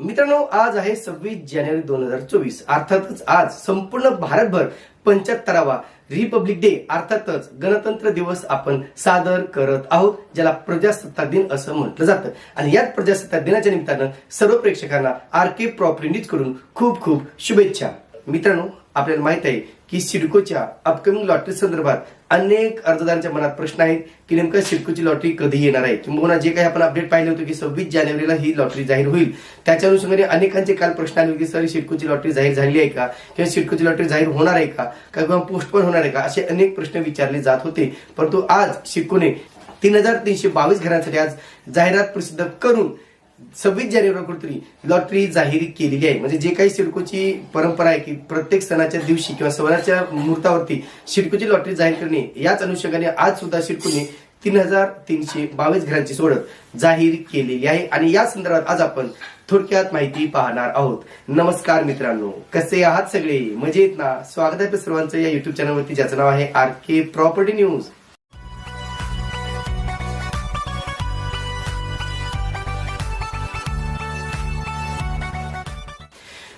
मित्रांनो आज आहे सव्वीस जानेवारी दोन हजार चोवीस. अर्थातच आज संपूर्ण भारतभर पंच्याहत्तरावा रिपब्लिक डे अर्थातच गणतंत्र दिवस आपण सादर करत आहोत ज्याला प्रजासत्ताक दिन असं म्हटलं जातं. आणि याच प्रजासत्ताक दिनाच्या निमित्तानं सर्व प्रेक्षकांना आर के प्रॉपर्टी न्यूजकडून खूप खूप शुभेच्छा. मित्रांनो आपल्याला माहीत आहे की सिडकोच्या अपकमिंग लॉटरी संदर्भात अनेक अर्जदारांच्या मनात प्रश्न आहेत की नेमकं सिडकोची लॉटरी कधी येणार आहे? किंबहुना जे काही आपण अपडेट पाहिलं होतं की सव्वीस जानेवारीला ही लॉटरी जाहीर होईल. त्याच्या अनुषंगाने अनेकांचे काल प्रश्न आले होते की सर सिडकोची लॉटरी जाहीर झाली आहे का? किंवा सिडकोची लॉटरी जाहीर होणार आहे का? का किंवा पोस्टपोन होणार आहे का? असे अनेक प्रश्न विचारले जात होते. परंतु आज सिडकोने तीन हजार तीनशे बावीस घरांसाठी आज जाहिरात प्रसिद्ध करून सव्वीस जानेवारी कुठेतरी लॉटरी जाहीर केलेली आहे. म्हणजे जे काही सिडकोची परंपरा आहे की प्रत्येक सणाच्या दिवशी किंवा सणाच्या मुहूर्तावरती सिडकोची लॉटरी जाहीर करणे याच अनुषंगाने आज सुद्धा सिडकोने तीन हजार तीनशे बावीस घरांची सोडत जाहीर केलेली आहे. आणि या संदर्भात आज आपण थोडक्यात माहिती पाहणार आहोत. नमस्कार मित्रांनो. कसे आहात सगळे? मजेत ना? स्वागत आहे सर्वांचं या युट्यूब चॅनलवरती ज्याचं नाव आहे आर के प्रॉपर्टी न्यूज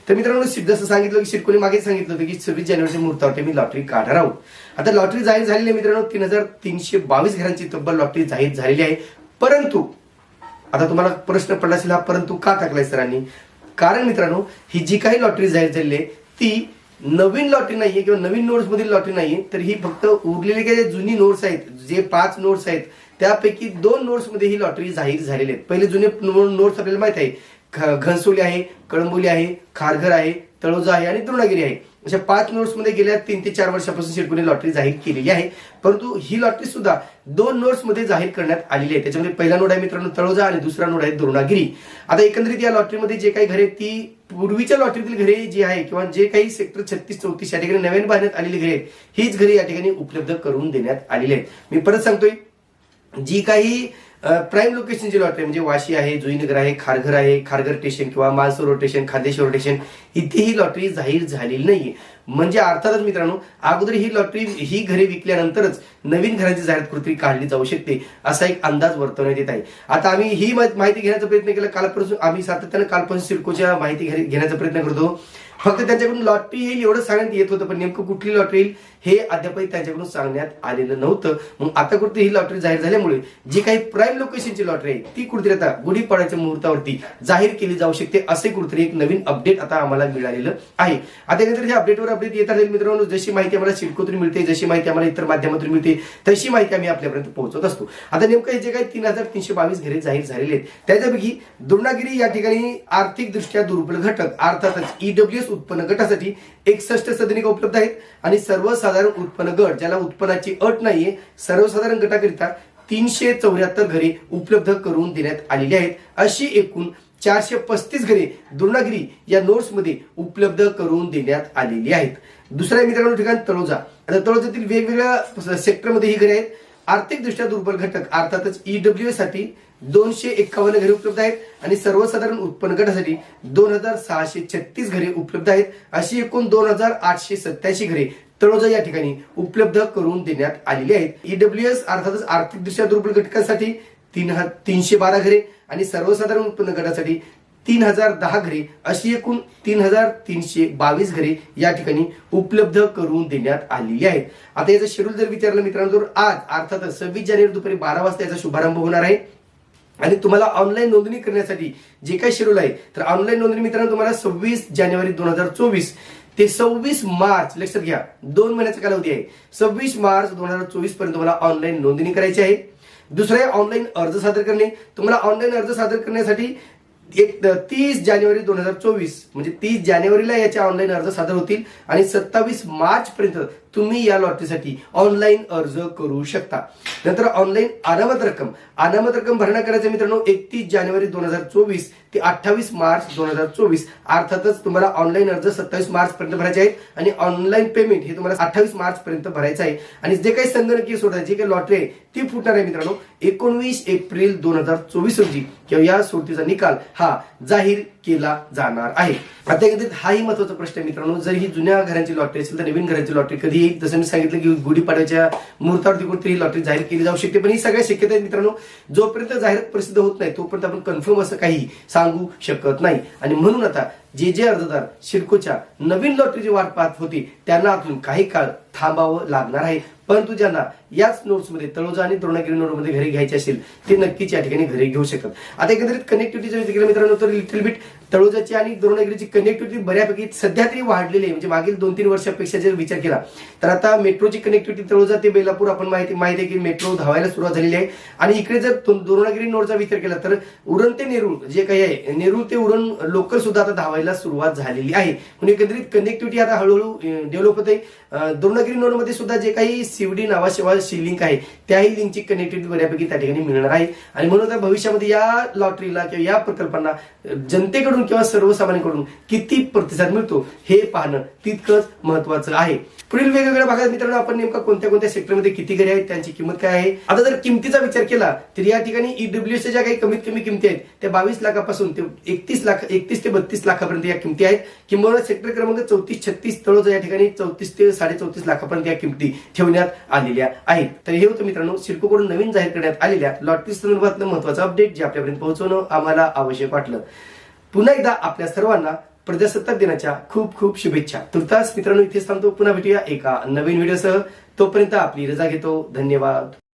तर मित्रांनो जसं सांगितलं की शिरकोली मागे सांगितलं होतं की सव्वीस जानेवारीच्या मुहूर्तावरती मी लॉटरी काढणार आहोत. आता लॉटरी जाहीर झालेली आहे मित्रांनो तीन हजार तीनशे बावीस घरांची तब्बल लॉटरी जाहीर झालेली आहे. परंतु आता तुम्हाला प्रश्न पडला असेल हा परंतु का टाकलाय सरांनी? कारण मित्रांनो ही जी काही लॉटरी जाहीर झालेली आहे ती नवीन लॉटरी नाहीये किंवा नवीन नोट्स मधील लॉटरी नाहीये तर ही फक्त उरलेले काही जे जुनी नोट्स आहेत जे पाच नोट्स आहेत त्यापैकी दोन नोट्समध्ये ही लॉटरी जाहीर झालेली आहे पहिले जुने नोट्स आपल्याला माहीत आहे घनसोली आहे कळंबोली आहे खारघर आहे तळोजा आहे आणि द्रोणागिरी आहे. अशा पाच नोट्समध्ये गेल्या तीन ते चार वर्षापासून शिरकुने लॉटरी जाहीर केलेली आहे. परंतु ही लॉटरी सुद्धा दोन नोट्समध्ये जाहीर करण्यात आलेली आहे. त्याच्यामध्ये पहिला नोट आहे मित्रांनो तळोजा आणि दुसरा नोट आहे द्रोणागिरी. आता एकंदरीत या लॉटरीमध्ये जे काही घरे आहेत, ती पूर्वीच्या लॉटरीतील घरे जी आहे किंवा जे काही सेक्टर छत्तीस चौतीस या ठिकाणी नव्याने बांधण्यात आलेली घरे हीच घरे या ठिकाणी उपलब्ध करून देण्यात आलेली आहेत. मी परत सांगतोय जी काही प्राईम लोकेशनची लॉटरी म्हणजे वाशी आहे जुईनगर आहे खारघर आहे खारघर स्टेशन किंवा मानसरोवर रोटेशन खांदेश्वर रोटेशन इथे ही लॉटरी जाहीर झालेली नाहीये. म्हणजे अर्थातच मित्रांनो अगोदर ही लॉटरी ही घरे विकल्यानंतरच नवीन घरांची जाहिरात कृती काढली जाऊ शकते असा एक अंदाज वर्तवण्यात येत आहे. आता आम्ही ही माहिती घेण्याचा प्रयत्न केला कालपासून आम्ही सातत्यानं कालपासून सिडकोच्या माहिती घेण्याचा प्रयत्न करतो. फक्त त्यांच्याकडून लॉटरी येईल एवढं सांगण्यात येत होतं पण नेमकं कुठली लॉटरी येईल हे अद्यापही त्यांच्याकडून सांगण्यात आलेलं नव्हतं. मग आता कुठे ही लॉटरी जाहीर झाल्यामुळे जी काही प्राईम लोकेशनची लॉटरी आहे ती कुठेतरी आता गुढीपाड्याच्या मुहूर्तावरती जाहीर केली जाऊ शकते असे कुठेतरी एक नवीन अपडेट आता आम्हाला मिळालेलं आहे. आता नंतर हे अपडेटवर अपडेट येत राहील मित्रांनो जशी माहिती आम्हाला शिडकोतून मिळते जशी माहिती आम्हाला इतर माध्यमातून मिळते तशी माहिती आम्ही आपल्यापर्यंत पोहोचवत असतो. आता नेमकं हे जे काही तीन हजार तीनशे बावीस घरे जाहीर झालेले आहेत त्याच्यापैकी द्रोणागिरी या ठिकाणी आर्थिक दृष्ट्या दुर्बल घटक अर्थातच ईडब्ल्यूएस उत्पन्न गटासाठी एकसष्ट सदनिका उपलब्ध आहेत आणि सर्वसाधारण उत्पन्न गट ज्याला उत्पन्नाची अट नाहीये सर्वसाधारण गटाकरिता तीनशे चौऱ्याहत्तर घरे उपलब्ध करून देण्यात आलेली आहेत. अशी एकूण चारशे पस्तीस घरे द्रोणागिरी या नोट्समध्ये उपलब्ध करून देण्यात आलेली आहेत. दुसऱ्या मित्रांनो ठिकाण तळोजा. आता तळोजातील वेगवेगळ्या सेक्टरमध्ये ही घरे आहेत. आर्थिकदृष्ट्या दुर्बल घटक अर्थातच ईडब्ल्यू साठी दोनशे एक्कावन्न घरे उपलब्ध आहेत आणि सर्वसाधारण उत्पन्न गटासाठी दोन हजार सहाशे छत्तीस घरे उपलब्ध आहेत. अशी एकूण दोन हजार आठशे सत्याऐंशी घरे तळोजा या ठिकाणी उपलब्ध करून देण्यात आलेली आहेत. ईडब्ल्यूएस अर्थातच आर्थिकदृष्ट्या दुर्बल घटकांसाठी तीन तीनशे बारा घरे आणि सर्वसाधारण उत्पन्न गटासाठी तीन हजार दहा घरे अशी एकूण तीन हजार तीनशे बावीस घरे या ठिकाणी उपलब्ध करून देण्यात आलेली आहेत. आता याचं शेड्यूल जर विचारलं मित्रांनो तर आज अर्थातच सव्वीस जानेवारी दुपारी बारा वाजता याचा शुभारंभ होणार आहे. आणि तुम्हाला ऑनलाईन नोंदणी करण्यासाठी जे काही शेड्यूल आहे तर ऑनलाईन नोंदणी मित्रांनो तुम्हाला सव्वीस जानेवारी दोन हजार चोवीस ते सव्वीस मार्च लक्षात घ्या दोन महिन्याचा कालावधी आहे. सव्वीस मार्च दोन हजार चोवीसपर्यंत तुम्हाला ऑनलाईन नोंदणी करायची आहे. दुसरं आहे ऑनलाईन अर्ज सादर करणे. तुम्हाला ऑनलाईन अर्ज सादर करण्यासाठी एक तीस जानेवारी दोन हजार चोवीस म्हणजे तीस जानेवारीला याचे ऑनलाईन अर्ज सादर होतील आणि सत्तावीस मार्च पर्यंत तुम्ही या लॉटरीसाठी ऑनलाईन अर्ज करू शकता. नंतर ऑनलाईन अनामत रक्कम. अनामत रक्कम भरणा करायचं मित्रांनो एकतीस जानेवारी दोन हजार चोवीस ते अठ्ठावीस मार्च दोन हजार चोवीस. अर्थातच तुम्हाला ऑनलाईन अर्ज सत्तावीस मार्च पर्यंत भरायचे आहेत आणि ऑनलाईन पेमेंट हे तुम्हाला अठ्ठावीस मार्च पर्यंत भरायचं आहे. आणि जे काही संगणकीय सोडा जी काही लॉटरी आहे ती फुटणार आहे मित्रांनो एकोणवीस एप्रिल दोन हजार चोवीस रोजी. किंवा या सोडतीचा निकाल हा जाहीर केला जाणार आहे. आता एकंदरीत हाही महत्त्वाचा प्रश्न आहे मित्रांनो. जर ही जुन्या घरांची लॉटरी असेल तर नवीन घरांची लॉटरी कधी येईल जसं मी सांगितलं की गुढीपाड्याच्या मुहूर्तावरती कुठेतरी ही लॉटरी जाहीर केली जाऊ शकते. पण ही सगळ्या शक्यता आहेत मित्रांनो. जोपर्यंत जाहिरात प्रसिद्ध होत नाही तोपर्यंत आपण कन्फर्म असं काही सांगू शकत नाही. आणि म्हणून आता जे जे अर्जदार शिडकोच्या नवीन लॉटरीची वाट पाहत होती त्यांना अजून काही काळ थांबावं लागणार आहे. परंतु ज्यांना याच नोट्समध्ये तळोजा आणि द्रोणागिरी नोटमध्ये घरी घ्यायचे असेल ते नक्कीच या ठिकाणी घरी घेऊ शकतात. आता एकंदरीत कनेक्टिव्हिटी विचार मित्रांनो तर लिटिल बिट तळोजाची आणि द्रोणागिरीची कनेक्टिव्हिटी बऱ्यापैकी सध्या तरी वाढलेली आहे. म्हणजे मागील दोन तीन वर्षापेक्षा जर विचार केला तर आता मेट्रोची कनेक्टिव्हिटी तळोजा ते बेलापूर आपण माहिती माहिती आहे की मेट्रो धावायला सुरुवात झालेली आहे. आणि इकडे जर तो- नोडचा विचार केला तर उरण ते नेरूळ जे काही आहे नेरूळ ते उरण लोकल सुद्धा आता धावायला सुरुवात झालेली आहे. म्हणून एकंदरीत कनेक्टिव्हिटी आता हळूहळू डेव्हलप होते अं, नोडमध्ये सुद्धा जे काही सीवडी नावाशिवाय लिंक आहे त्याही लिंकची कनेक्टिव्हिटी बऱ्यापैकी त्या ठिकाणी मिळणार आहे. आणि म्हणून आता भविष्यामध्ये या लॉटरीला किंवा या प्रकल्पांना जनतेकडून किंवा सर्वसामान्यांकडून किती प्रतिसाद मिळतो हे पाहणं तितकंच महत्वाचं आहे. पुढील वेगवेगळ्या भागात मित्रांनो आपण नेमका कोणत्या कोणत्या सेक्टरमध्ये किती घरे आहेत त्यांची किंमत काय आहे? आता जर किमतीचा विचार केला तर या ठिकाणी ईडब्ल्यू ज्या काही कमीत कमी किमती आहेत त्या बावीस लाखापासून ते एकतीस लाख एकतीस ते बत्तीस लाखापर्यंत या किमती आहेत. किंवा सेक्टर क्रमांक चौतीस छत्तीस तळोजा या ठिकाणी चौतीस ते साडे चौतीस लाखापर्यंत या किमती ठेवण्यात आलेल्या आहेत. तर हे होतं मित्रांनो सिडकोकडून नवीन जाहीर करण्यात आलेल्या लॉटरी संदर्भातलं महत्वाचं अपडेट जे आपल्यापर्यंत पोहोचवणं आम्हाला आवश्यक वाटलं. पुन्हा एकदा आपल्या सर्वांना प्रजासत्ताक दिनाच्या खूप खूप शुभेच्छा. तुर्तास मित्रांनो इथेच थांबतो. पुन्हा भेटूया एका नवीन व्हिडिओसह. तोपर्यंत आपली रजा घेतो. धन्यवाद.